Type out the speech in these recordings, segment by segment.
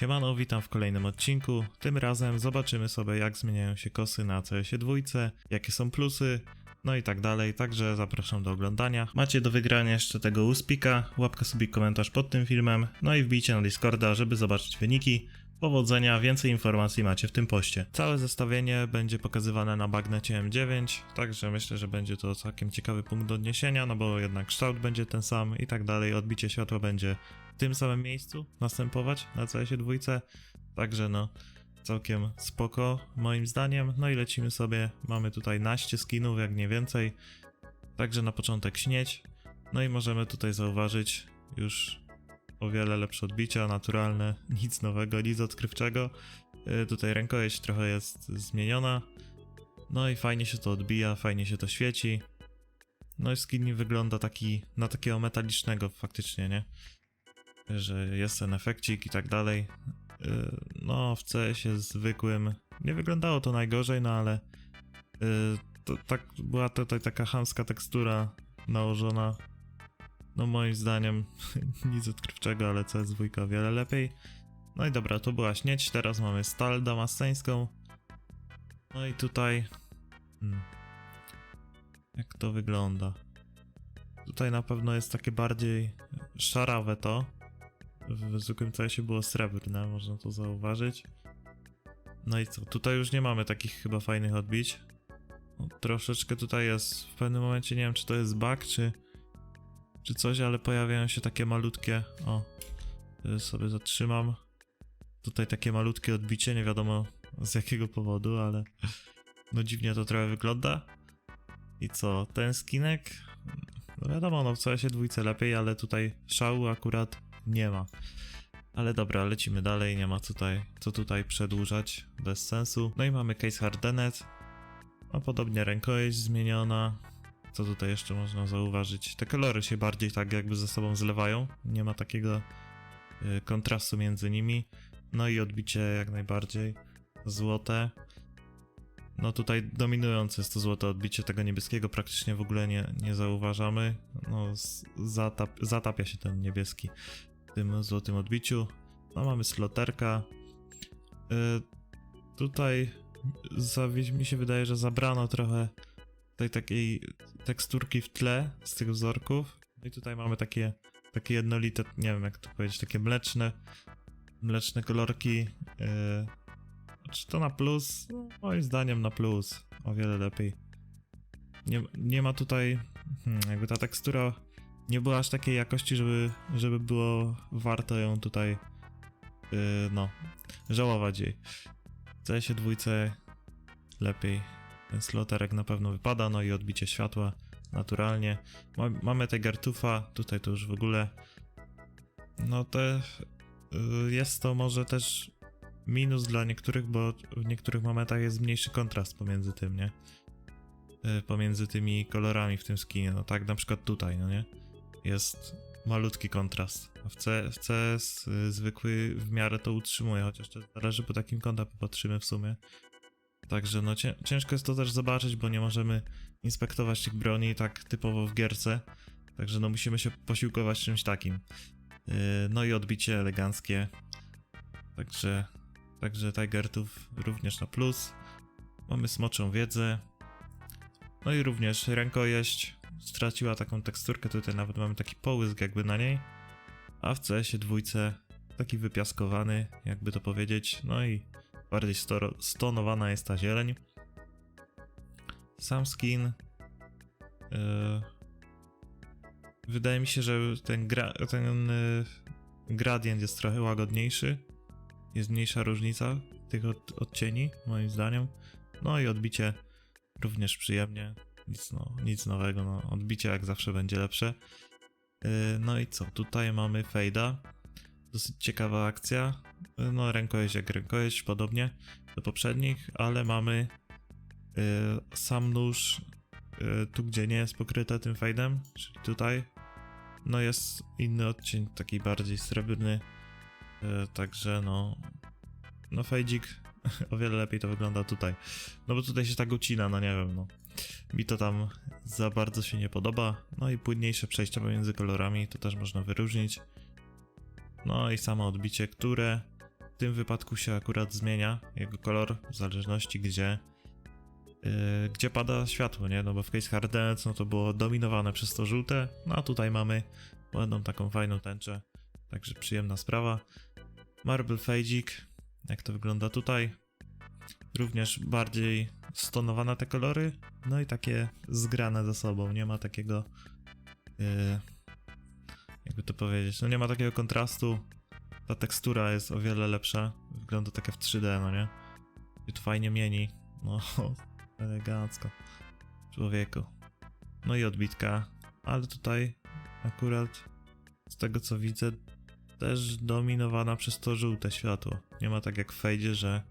Siemano, witam w kolejnym odcinku. Tym razem zobaczymy sobie jak zmieniają się kosy na CS dwójce, jakie są plusy, no i tak dalej, także zapraszam do oglądania. Macie do wygrania jeszcze tego uspika, łapka sobie komentarz pod tym filmem, no i wbijcie na Discorda, żeby zobaczyć wyniki. Powodzenia, więcej informacji macie w tym poście. Całe zestawienie będzie pokazywane na bagnecie M9, także myślę, że będzie to całkiem ciekawy punkt odniesienia, no bo jednak kształt będzie ten sam i tak dalej, odbicie światła będzie w tym samym miejscu następować na CS dwójce, także no całkiem spoko moim zdaniem. No i lecimy sobie, mamy tutaj naście skinów, jak nie więcej, także na początek śnieć, no i możemy tutaj zauważyć już o wiele lepsze odbicia, naturalne, nic nowego, nic odkrywczego. Yy, tutaj rękojeść trochę jest zmieniona. No i fajnie się to odbija, fajnie się to świeci. No i skin wygląda taki, na takiego metalicznego faktycznie, nie? Że jest ten efekcik i tak dalej. Yy, no, w CS-ie zwykłym nie wyglądało to najgorzej, no ale yy, to, tak, była tutaj taka chamska tekstura nałożona no moim zdaniem nic odkrywczego, ale CS2 o wiele lepiej. No i dobra, to była śnieć, teraz mamy stal damasceńską. No i tutaj... Hmm, jak to wygląda? Tutaj na pewno jest takie bardziej szarawe to. W zwykłym CS było srebrne, można to zauważyć. No i co, tutaj już nie mamy takich chyba fajnych odbić. No, troszeczkę tutaj jest, w pewnym momencie nie wiem czy to jest bug, czy czy coś, ale pojawiają się takie malutkie. O, y, sobie zatrzymam. Tutaj takie malutkie odbicie, nie wiadomo z jakiego powodu, ale no dziwnie to trochę wygląda. I co, ten skinek? No wiadomo, no w CS dwójce lepiej, ale tutaj szału akurat nie ma. Ale dobra, lecimy dalej, nie ma tutaj, co tutaj przedłużać, bez sensu. No i mamy case hardenet. No podobnie rękojeść zmieniona, co tutaj jeszcze można zauważyć? Te kolory się bardziej tak jakby ze sobą zlewają. Nie ma takiego y, kontrastu między nimi. No i odbicie jak najbardziej. Złote. No tutaj dominujące jest to złote odbicie tego niebieskiego, praktycznie w ogóle nie, nie zauważamy. No zatap, zatapia się ten niebieski w tym złotym odbiciu. No mamy sloterka. Y, tutaj mi się wydaje, że zabrano trochę tej takiej teksturki w tle z tych wzorków. No i tutaj mamy takie, takie jednolite, nie wiem jak to powiedzieć, takie mleczne, mleczne kolorki. Yy, czy to na plus? No, moim zdaniem na plus. O wiele lepiej. Nie, nie ma tutaj, hmm, jakby ta tekstura nie była aż takiej jakości, żeby, żeby było warto ją tutaj, yy, no, żałować jej. W CS dwójce lepiej ten sloterek na pewno wypada, no i odbicie światła naturalnie. mamy Tigertufa, tutaj to już w ogóle. No te. Y, jest to może też minus dla niektórych, bo w niektórych momentach jest mniejszy kontrast pomiędzy tym, nie? Y, pomiędzy tymi kolorami w tym skinie. No tak na przykład tutaj, no nie? Jest malutki kontrast. A w, C, w CS y, zwykły w miarę to utrzymuje, chociaż to zależy po takim kąta popatrzymy w sumie. Także no ciężko jest to też zobaczyć, bo nie możemy inspektować tych broni tak typowo w gierce. Także no musimy się posiłkować czymś takim. Yy, no i odbicie eleganckie. Także, także Tigertów również na plus. Mamy smoczą wiedzę. No i również rękojeść straciła taką teksturkę, tutaj nawet mamy taki połysk jakby na niej. A w CS-ie dwójce taki wypiaskowany, jakby to powiedzieć. No i bardziej stonowana jest ta zieleń. Sam skin. Yy, wydaje mi się, że ten, gra, ten yy, gradient jest trochę łagodniejszy. Jest mniejsza różnica tych od, odcieni, moim zdaniem. No i odbicie również przyjemnie. Nic, no, nic nowego, no, odbicie jak zawsze będzie lepsze. Yy, no i co? Tutaj mamy Fejda. Dosyć ciekawa akcja. No, rękojeść jak rękojeść, podobnie do poprzednich, ale mamy y, sam nóż y, tu, gdzie nie jest pokryte tym fejdem, czyli tutaj. No jest inny odcień, taki bardziej srebrny, y, także no, no fejdzik o wiele lepiej to wygląda tutaj. No bo tutaj się tak ucina, no nie wiem, no. Mi to tam za bardzo się nie podoba. No i płynniejsze przejścia pomiędzy kolorami to też można wyróżnić. No i samo odbicie, które tym wypadku się akurat zmienia jego kolor w zależności gdzie yy, gdzie pada światło, nie? No bo w Case Hardened no to było dominowane przez to żółte, no a tutaj mamy ładną taką fajną tęczę, także przyjemna sprawa. Marble Fadzik, jak to wygląda tutaj. Również bardziej stonowane te kolory, no i takie zgrane ze sobą, nie ma takiego yy, jakby to powiedzieć, no nie ma takiego kontrastu, ta tekstura jest o wiele lepsza, wygląda taka w 3D, no nie? I to fajnie mieni, no elegancko, człowieku. No i odbitka, ale tutaj akurat z tego co widzę też dominowana przez to żółte światło. Nie ma tak jak w fejdzie, że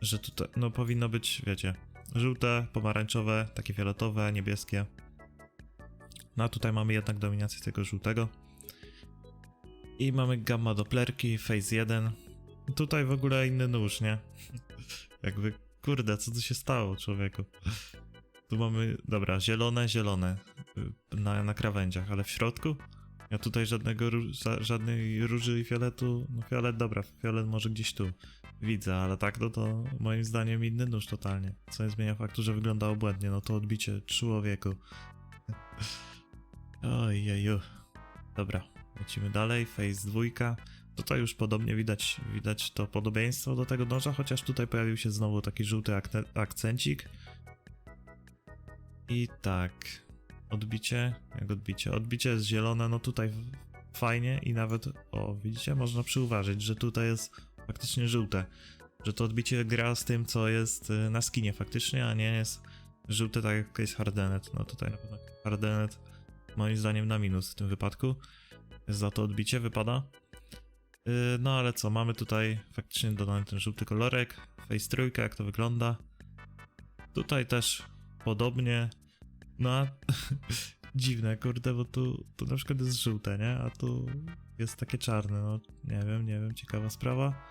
że tutaj, no powinno być, wiecie, żółte, pomarańczowe, takie fioletowe, niebieskie. No a tutaj mamy jednak dominację tego żółtego. I mamy gamma doplerki, phase 1. Tutaj w ogóle inny nóż, nie? Jakby, kurde, co tu się stało, człowieku? Tu mamy, dobra, zielone, zielone na, na krawędziach, ale w środku? Ja tutaj żadnego, żadnej róży i fioletu, no fiolet, dobra, fiolet może gdzieś tu widzę, ale tak, no to moim zdaniem inny nóż totalnie. Co nie zmienia faktu, że wygląda obłędnie, no to odbicie człowieku. Ojeju. Dobra, lecimy dalej, phase dwójka. Tutaj już podobnie widać, widać to podobieństwo do tego noża, chociaż tutaj pojawił się znowu taki żółty akne- akcencik. I tak, odbicie, jak odbicie? Odbicie jest zielone, no tutaj fajnie i nawet, o widzicie, można przyuważyć, że tutaj jest faktycznie żółte. Że to odbicie gra z tym, co jest y, na skinie faktycznie, a nie jest żółte tak jak jest Hardenet. No tutaj na pewno Hardenet moim zdaniem na minus w tym wypadku. Za to odbicie wypada. Yy, no ale co, mamy tutaj faktycznie dodany ten żółty kolorek, face trójka, jak to wygląda. Tutaj też podobnie. No a dziwne, kurde, bo tu, tu na przykład jest żółte, nie? A tu jest takie czarne, no nie wiem, nie wiem, ciekawa sprawa.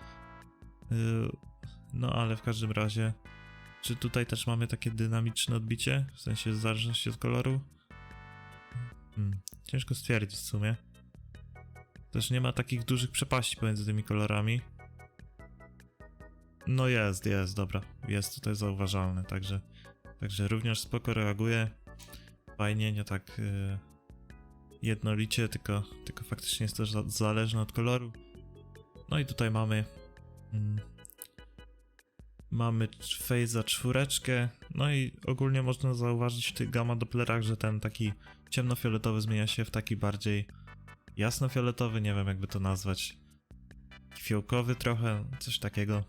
Yy, no ale w każdym razie, czy tutaj też mamy takie dynamiczne odbicie, w sensie zależności od koloru? Hmm, ciężko stwierdzić w sumie. Też nie ma takich dużych przepaści pomiędzy tymi kolorami. No jest, jest, dobra. Jest tutaj zauważalne, także, także również spoko reaguje. Fajnie, nie tak yy, jednolicie, tylko, tylko faktycznie jest też za- zależne od koloru. No i tutaj mamy mm, mamy Phase'a czwóreczkę, no i ogólnie można zauważyć w tych gamma doplerach, że ten taki ciemnofioletowy zmienia się w taki bardziej jasnofioletowy, nie wiem jakby to nazwać, fiołkowy trochę, coś takiego.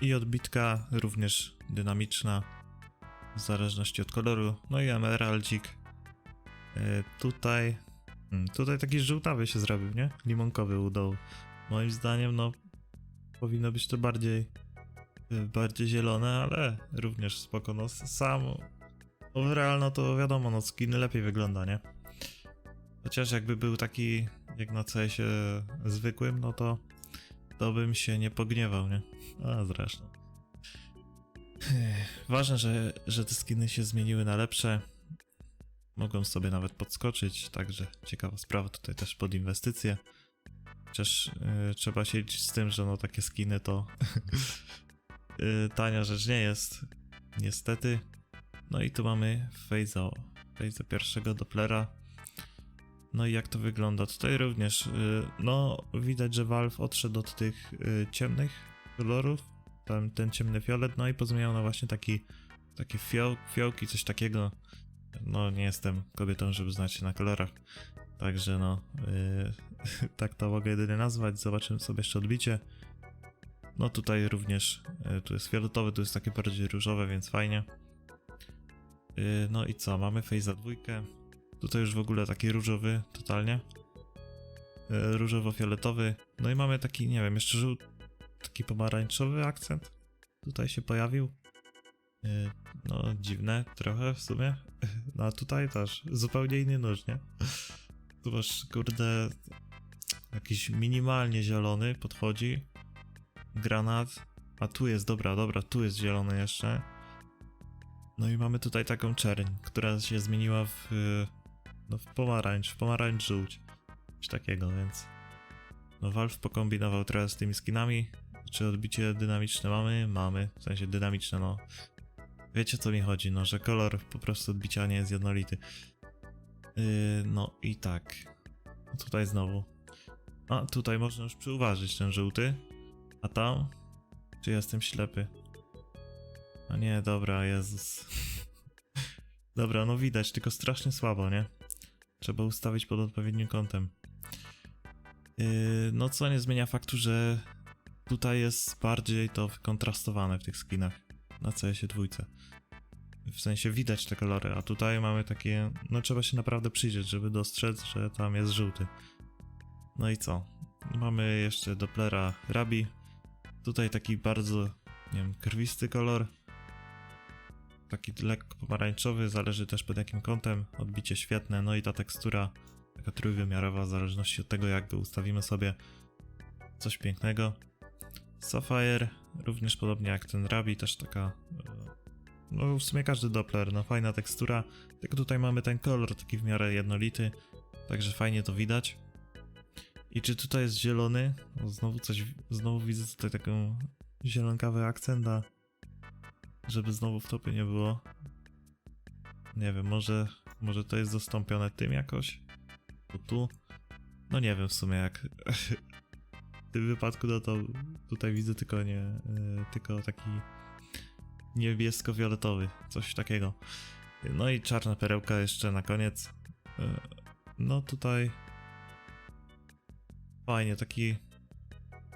I odbitka również dynamiczna, w zależności od koloru. No i emeraldzik. Yy, tutaj, mm, tutaj taki żółtawy się zrobił, nie? Limonkowy u dołu. Moim zdaniem, no, powinno być to bardziej, yy, bardziej zielone, ale również spoko. No, sam overall, no to wiadomo, no, skin lepiej wygląda, nie? Chociaż jakby był taki, jak na CS-ie zwykłym, no to to bym się nie pogniewał, nie? A zresztą. Ważne, że, że te skiny się zmieniły na lepsze. Mogą sobie nawet podskoczyć, także ciekawa sprawa tutaj też pod inwestycje. Chociaż yy, trzeba się liczyć z tym, że no takie skiny to yy, tania rzecz nie jest. Niestety. No i tu mamy Phasea pierwszego Dopplera. No i jak to wygląda? Tutaj również, yy, no widać, że Valve odszedł od tych yy, ciemnych kolorów, tam ten ciemny fiolet, no i pozmieniał na właśnie taki, takie fioł, fiołki, coś takiego. No nie jestem kobietą, żeby znać się na kolorach, także no, yy, tak to mogę jedynie nazwać. Zobaczymy sobie jeszcze odbicie. No tutaj również, yy, tu jest fioletowy, tu jest takie bardziej różowe, więc fajnie. Yy, no i co, mamy Face'a dwójkę. Tutaj już w ogóle taki różowy, totalnie. Yy, Różowo-fioletowy. No i mamy taki, nie wiem, jeszcze żółty, taki pomarańczowy akcent. Tutaj się pojawił. Yy, No, dziwne trochę w sumie. No a tutaj też zupełnie inny nóż, nie? Tu kurde, jakiś minimalnie zielony podchodzi. Granat. A tu jest, dobra, dobra, tu jest zielony jeszcze. No i mamy tutaj taką czerń, która się zmieniła w, no, w pomarańcz, w pomarańcz żółć. Coś takiego, więc No Valve pokombinował trochę z tymi skinami. Czy odbicie dynamiczne mamy? Mamy. W sensie dynamiczne, no. Wiecie co mi chodzi, no, że kolor po prostu odbicia nie jest jednolity. Yy, no i tak. Tutaj znowu. A, tutaj można już przyuważyć ten żółty. A tam? Czy jestem ślepy? No nie, dobra, Jezus. dobra, no widać, tylko strasznie słabo, nie? Trzeba ustawić pod odpowiednim kątem. Yy, no co nie zmienia faktu, że tutaj jest bardziej to kontrastowane w tych skinach na CS-ie dwójce. W sensie widać te kolory, a tutaj mamy takie, no trzeba się naprawdę przyjrzeć, żeby dostrzec, że tam jest żółty. No i co? Mamy jeszcze Dopplera Rabi. Tutaj taki bardzo, nie wiem, krwisty kolor. Taki lekko pomarańczowy, zależy też pod jakim kątem. Odbicie świetne, no i ta tekstura taka trójwymiarowa, w zależności od tego jak ustawimy sobie. Coś pięknego. Sapphire, również podobnie jak ten Rabi, też taka. e, No, w sumie każdy Doppler, no fajna tekstura. Tylko tutaj mamy ten kolor taki w miarę jednolity, także fajnie to widać. I czy tutaj jest zielony? Znowu coś, znowu widzę tutaj taką zielonkawy akcent, a żeby znowu w topie nie było. Nie wiem, może, może to jest zastąpione tym jakoś? Tu, tu? No nie wiem w sumie jak. W tym wypadku no to tutaj widzę tylko nie, e, tylko taki niebiesko-fioletowy, coś takiego. No i czarna perełka jeszcze na koniec. E, No tutaj fajnie, taki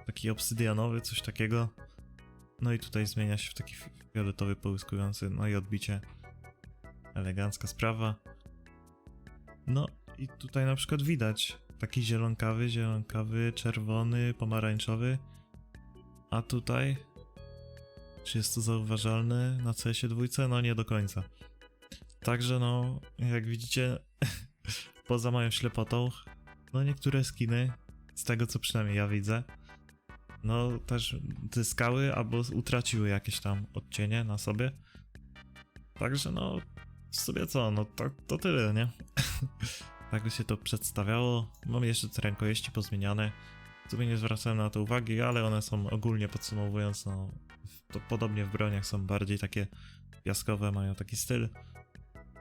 taki obsydianowy, coś takiego. No i tutaj zmienia się w taki fi- fioletowy, połyskujący, no i odbicie. Elegancka sprawa. No i tutaj na przykład widać taki zielonkawy, zielonkawy, czerwony, pomarańczowy. A tutaj czy jest to zauważalne na CS-ie dwójce? No nie do końca. Także no, jak widzicie, poza moją ślepotą, no niektóre skiny, z tego co przynajmniej ja widzę, no też zyskały albo utraciły jakieś tam odcienie na sobie. Także no, sobie co, no to, to tyle, nie? tak by się to przedstawiało. Mam jeszcze te rękojeści pozmieniane. W sumie nie zwracałem na to uwagi, ale one są ogólnie podsumowując, no to podobnie w broniach są bardziej takie piaskowe, mają taki styl.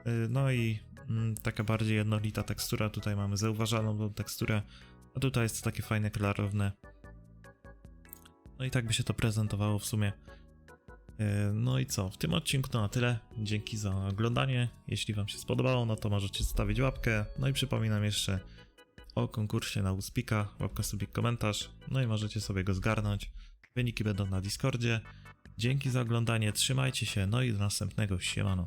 Yy, No i mm, taka bardziej jednolita tekstura. Tutaj mamy zauważalną tą teksturę, a tutaj jest to takie fajne, klarowne. No i tak by się to prezentowało w sumie. Yy, No i co? W tym odcinku to na tyle. Dzięki za oglądanie. Jeśli Wam się spodobało, no to możecie zostawić łapkę. No i przypominam jeszcze o konkursie na Uspika. Łapka sobie komentarz. No i możecie sobie go zgarnąć. Wyniki będą na Discordzie. Dzięki za oglądanie, trzymajcie się, no i do następnego, siemano.